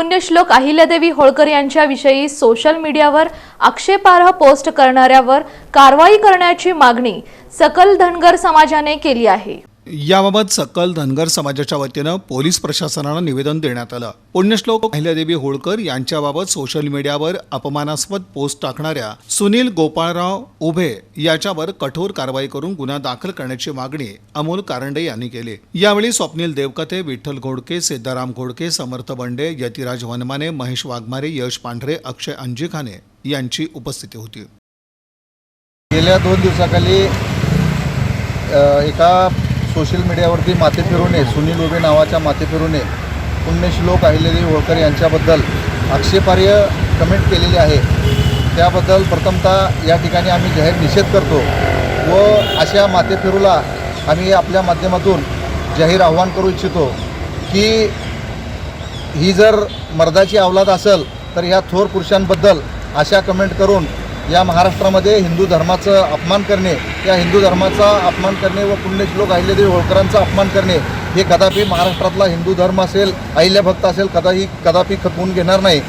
पुण्यश्लोक अहिल्यादेवी होळकर यांच्याविषयी सोशल मीडियावर आक्षेपार्ह पोस्ट करणाऱ्यावर कारवाई करण्याची मागणी सकल धनगर समाजाने केली आहे. याबाबत सकल धनगर समाजाच्या वतीनं पोलीस प्रशासनानं निवेदन देण्यात आलं. पुण्यश्लोक अहिल्यादेवी होळकर यांच्याबाबत सोशल मीडियावर अपमानास्पद पोस्ट टाकणाऱ्या सुनील गोपाळराव उभे याच्यावर कठोर कारवाई करून गुन्हा दाखल करण्याची मागणी अमोल कारंडे यांनी केली. यावेळी स्वप्नील देवकते विठ्ठल घोडके सिद्धाराम घोडके समर्थ बंडे यतिराज वनमाने महेश वाघमारे यश पांढरे अक्षय अंजिखाने यांची उपस्थिती होती. गेल्या दोन दिवसाखाली एका सोशल मीडियावरती माथे फिरवणे सुनील उबे नावाच्या माथे फिरूने पुण्यश्लोक अहिलेदेवी होळकर यांच्याबद्दल आक्षेपार्ह कमेंट केलेली आहे. त्याबद्दल प्रथमतः या ठिकाणी आम्ही जाहीर निषेध करतो व अशा माथे फिरूला आम्ही आपल्या माध्यमातून जाहीर आव्हान करू इच्छितो की ही जर मर्दाची अवलाद असेल तर ह्या थोर पुरुषांबद्दल अशा कमेंट करून या महाराष्ट्रामध्ये हिंदू धर्माचं अपमान करणे या हिंदू धर्माचा अपमान करणे व पुण्यश्लोक अहिल्यादेवी होळकरांचा अपमान करणे हे कदापि महाराष्ट्रातला हिंदू धर्म असेल अहिल्याभक्त असेल कदाही कदापि खपवून घेणार नाही.